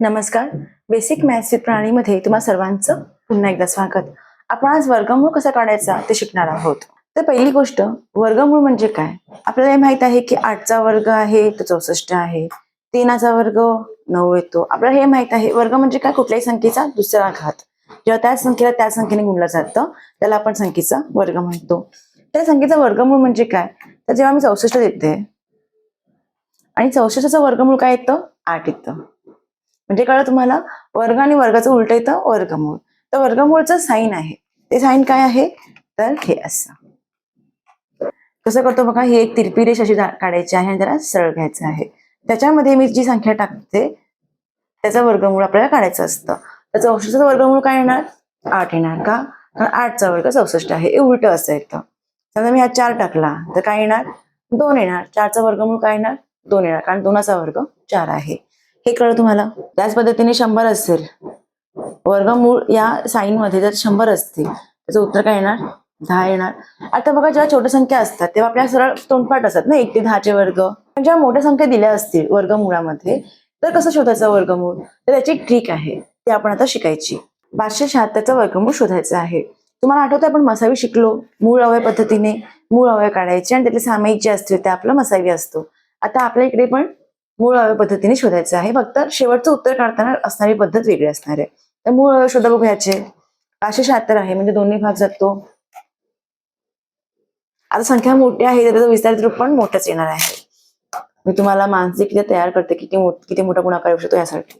नमस्कार. Basic maths प्रणालीमध्ये तुम्हा सर्वांचं पुन्हा एकदा स्वागत. आपण आज वर्गमूळ कसा काढायचा ते शिकणार आहोत. तर पहिली गोष्ट वर्गमूळ म्हणजे काय? आपल्याला हे माहीत आहे की आठचा वर्ग आहे तो चौसष्ट आहे. तीनाचा वर्ग नऊ येतो. आपल्याला हे माहीत आहे वर्ग म्हणजे काय? कुठल्याही संख्येचा दुसरा घात. जेव्हा त्याच संख्येला त्या संख्येने गुणलं जातं त्याला आपण संख्येचा वर्ग म्हणतो. त्या संख्येचा वर्गमूळ म्हणजे काय? तर जेव्हा मी चौसष्ट देते आणि चौसष्टचं वर्गमूळ काय येतं? आठ येतं. म्हणजे कळलं तुम्हाला? वर्ग आणि वर्गाचं उलट येतं वर्गमूळ. तर वर्गमूळचं साईन आहे. ते साईन काय आहे? तर हे असं. कसं करतो बघा ही एक तिरपी रेष अशी काढायची आहे आणि त्याला सरळ घ्यायचं आहे. त्याच्यामध्ये मी जी संख्या टाकते त्याचं वर्गमूळ आपल्याला काढायचं असतं. तर चौसष्टचं वर्गमूळ काय येणार? आठ येणार का? कारण आठचा वर्ग चौसष्ट आहे. हे उलट असं येतं. समजा मी हा चार टाकला तर काय येणार? दोन येणार. चारचा वर्गमूळ काय येणार? दोन येणार. कारण दोनाचा वर्ग चार आहे. हे कळलं तुम्हाला? त्याच पद्धतीने शंभर असेल वर्गमूळ या साईन मध्ये जर शंभर असतील त्याचं उत्तर काय येणार? दहा येणार. आता बघा जेव्हा छोट्या संख्या असतात तेव्हा आपल्या सरळ तोंडपाठ असतात ना एक ते दहाचे वर्ग. पण जेव्हा मोठ्या संख्या दिल्या असतील वर्गमुळामध्ये तर कसं शोधायचं वर्गमूळ? तर त्याची ट्रिक आहे ती आपण आता शिकायची. पाचशे शहात्तरचा वर्गमूळ शोधायचं आहे. तुम्हाला आठवतं आपण मसावी शिकलो मूळ अवय पद्धतीने मूळ अवय काढायचे आणि त्यातले सामायिक जे असतील ते आपलं मसावी असतो. आता आपल्या इकडे पण मूळ पद्धतीने शोधायचं आहे. फक्त शेवटचं उत्तर काढताना असणारी पद्धत वेगळी असणार आहे. तर मूळ अवय शोधा बघू पाचशे शहात्तर आहे म्हणजे दोन्ही भाग जातो. आता संख्या मोठी आहे तर त्याचं विस्तारित रूप पण मोठंच येणार आहे. मी तुम्हाला मानसिकरित्या तयार करते किती मोठ किती मोठा गुणाकार येऊ शकतो यासाठी.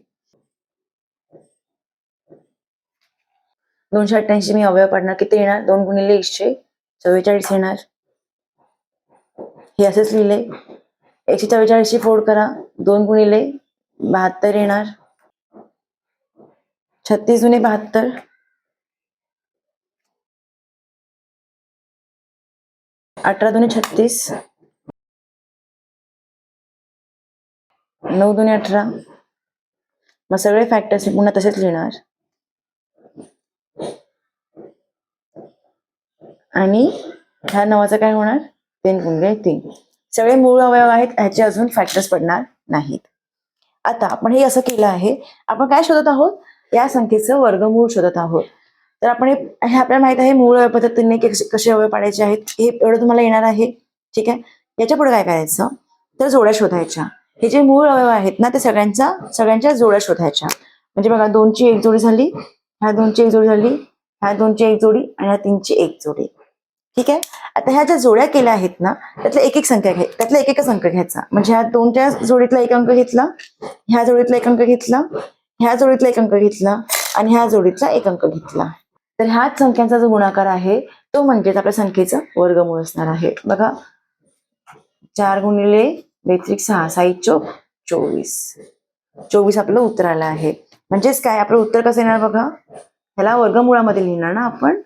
दोनशे अठ्ठ्याऐंशी मी अवयव पाडणार. किती येणार? दोन गुणिले एकशे चव्वेचाळीस येणार. हे असेच लिहिले. एकशे चव्वेचाळीसची फोड करा. दोन गुणिले बहात्तर येणार. छत्तीस जुने बहात्तर. अठरा दुने छत्तीस. नऊ दुने अठरा. मग सगळे फॅक्टर्स पुन्हा तसेच लिहिणार. आणि ह्या नावाचं काय होणार? तीन गुणले तीन. सगळे मूळ अवयव आहेत ह्याचे अजून फॅक्टर्स पडणार नाहीत. आता आपण हे असं केलं आहे आपण काय शोधत आहोत? या संख्येचं वर्गमूळ शोधत आहोत. तर आपण हे आपल्याला माहीत आहे मूळ अवयव पद्धतीने कसे कसे अवयव पाडायचे आहेत हे एवढं तुम्हाला येणार आहे. ठीक आहे? याच्यापुढे काय करायचं? तर जोड्या शोधायच्या. हे जे मूळ अवयव आहेत ना ते सगळ्यांचा सगळ्यांच्या जोड्या शोधायच्या. म्हणजे बघा दोनची एक जोडी झाली ह्या दोनची एक जोडी झाली ह्या दोनची एक जोडी आणि ह्या तीनची एक जोडी. ठीक आहे? आता ह्या ज्या जोड्या केल्या आहेत ना त्यातल्या एक एक संख्या घ्या त्यातला एक एकच अंक घ्यायचा. म्हणजे ह्या दोनच्या जोडीतला एक अंक घेतला ह्या जोडीतला एक अंक घेतला ह्या जोडीतला एक अंक घेतला आणि ह्या जोडीतला एक अंक घेतला. तर ह्याच संख्यांचा जो गुणाकार आहे तो म्हणजेच आपल्या संख्येचं वर्गमूळ असणार आहे. बघा चार गुणिले बेत्रिक सहा साई चोक चोवीस. चोवीस आपलं उत्तर आलं आहे. म्हणजेच काय? आपलं उत्तर कसं येणार बघा? ह्याला वर्गमुळामध्ये लिहिणार ना आपण?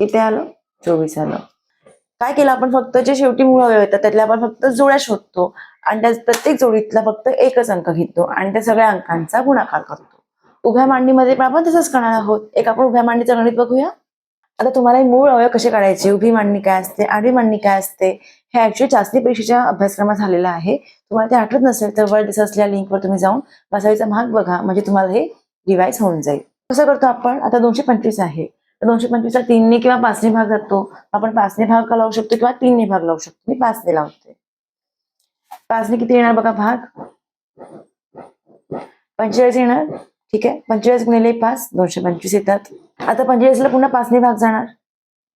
किती आलं? चोवीस आलं काय केलं आपण फक्त जे शेवटी मूळ अवयव होतात त्यातल्या आपण फक्त जोड्या शोधतो आणि त्या प्रत्येक जोडीतला फक्त एकच अंक घेतो आणि त्या सगळ्या अंकांचा गुणाकार करतो. उभ्या मांडणीमध्ये पण आपण तसंच करणार आहोत. एक आपण उभ्या मांडणीचं गणित बघूया. आता तुम्हाला मूळ अवयव कसे काढायचे? उभी मांडणी काय असते? आडवी मांडणी काय असते? हे ऍक्च्युअली चाचणी परीक्षेच्या अभ्यासक्रमात झालेलं आहे. तुम्हाला ते आठवत नसेल तर वर दिसत असलेल्या लिंकवर तुम्ही जाऊन बसावीचा भाग बघा. म्हणजे तुम्हाला हे रिवाईज होऊन जाईल. कसं करतो आपण? आता दोनशे पंचवीस आहे. तर दोनशे पंचवीसला तीनने किंवा पाचने भाग जातो. आपण पाचने भाग का लावू शकतो किंवा तीनने भाग लावू शकतो? मी पाचने लावते. पाचने किती येणार बघा भाग? पंचेचाळीस येणार. ठीक आहे. पंचेचाळीस गुणिले पाच दोनशे पंचवीस येतात. आता पंचेचाळीसला पुन्हा पाचने भाग जाणार.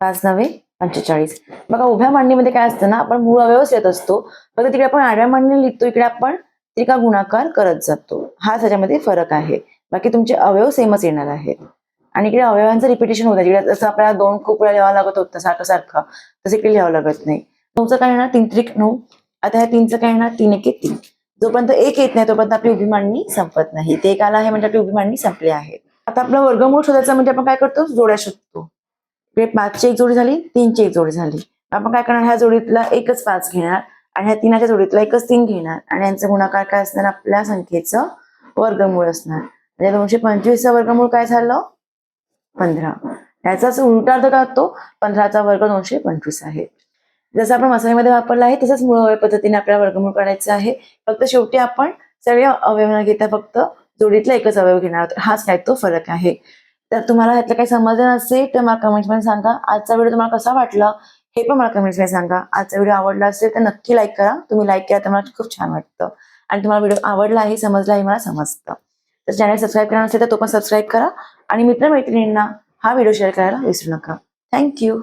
पाच नव्हे पंचेचाळीस. बघा उभ्या मांडणीमध्ये काय असतं ना आपण मूळ अवयवच येत असतो. फक्त तिकडे आपण आडव्या मांडणी लिहितो इकडे आपण त्रिका गुणाकार करत जातो. हा त्याच्यामध्ये फरक आहे. बाकी तुमचे अवयव सेमच येणार आहेत. आणि इकडे अवयवांचं रिपिटेशन होतं. इकडे जसं आपल्याला दोन खूप वेळा लिहावं लागत होतं सारखं सारखं तसं इकडे लिहावं लागत नाही. नऊचं काय येणार तीन त्रिक नऊ. आता ह्या तीनचं काय येणार तीन एक तीन. जोपर्यंत एक येत नाही तोपर्यंत आपली उभी मांडणी संपत नाही. ते एक आला आहे म्हणजे आपली उभी मांडणी संपली आहे. आता आपला वर्गमूळ शोधायचा म्हणजे आपण काय करतो? जोड्या शोधतो. इकडे पाचची एक जोडी झाली तीनची एक जोडी झाली. आपण काय करणार? ह्या जोडीतला एकच पाच घेणार आणि ह्या तीनाच्या जोडीतला एकच तीन घेणार आणि यांचा गुणाकार काय असणार? आपल्या संख्येचं वर्गमूळ असणार. म्हणजे दोनशे पंचवीसचं वर्गमूळ काय झालं? पंधरा. याचाच उलटा अर्थ काय होतो पंधराचा वर्ग दोनशे पंचवीस आहे. जसं आपण मसाल्यामध्ये वापरला आहे तसंच मूळ अवयव पद्धतीने आपल्याला वर्गमूळ काढायचं आहे. फक्त शेवटी आपण सगळे अवयव न घेता फक्त जोडीतला एकच अवयव घेणार आहोत. हाच काय तो फरक आहे. तर तुम्हाला ह्यातलं काही समजलं नसेल तर मला कमेंट्समध्ये सांगा. आजचा व्हिडिओ तुम्हाला कसा वाटला हे पण मला कमेंट्समध्ये सांगा. आजचा व्हिडिओ आवडला असेल तर नक्की लाईक करा. तुम्ही लाईक केला तर मला खूप छान वाटतं. आणि तुम्हाला व्हिडिओ आवडला आहे समजला आहे मला समजतं. तर चॅनल सबस्क्राईब करा नसेल तर तो पण सबस्क्राईब करा. आणि मित्रमैत्रिणींना हा व्हिडिओ शेअर करायला विसरू नका. थँक्यू